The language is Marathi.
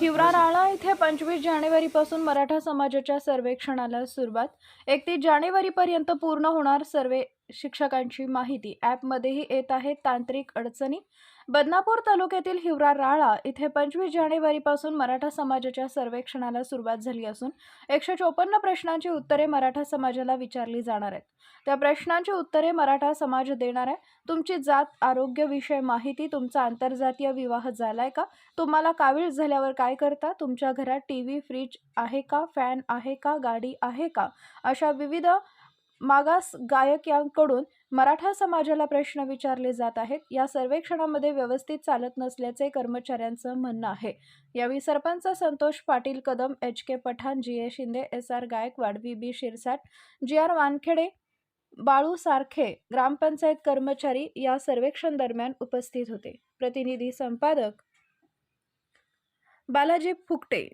हिवरा राळा येथे पंचवीस जानेवारीपासून मराठा समाजाच्या सर्वेक्षणाला सुरुवात. एकतीस जानेवारीपर्यंत पूर्ण होणार सर्वे शिक्षकांची माहिती ॲपमध्येही येत आहेत तांत्रिक अडचणी? बदनापूर तालुक्यातील हिवरा राळा इथे पंचवीस जानेवारीपासून मराठा समाजाच्या सर्वेक्षणाला सुरुवात झाली असून एकशे चोपन्न प्रश्नांची उत्तरे मराठा समाजाला विचारली जाणार आहेत. त्या प्रश्नांची उत्तरे मराठा समाज देणार आहे. तुमची जात आरोग्य विषय माहिती तुमचा आंतरजातीय विवाह झालाय का? तुम्हाला कावीळ झाल्यावर काय करता? तुमच्या घरात टी व्ही फ्रीज आहे का? फॅन आहे का? गाडी आहे का? अशा विविध मागास गायकांकडून मराठा समाजाला प्रश्न विचारले जात आहेत. या सर्वेक्षणामध्ये व्यवस्थित चालत नसल्याचे कर्मचाऱ्यांचं म्हणणं आहे. यावेळी sarpanch Santosh Patil Kadam H K Pathan G A Shinde S R Gaikwad V B Shirsat G R Wankhede Balu सारखे ग्रामपंचायत कर्मचारी या सर्वेक्षण दरम्यान उपस्थित होते. प्रतिनिधी संपादक बालाजी फुकटे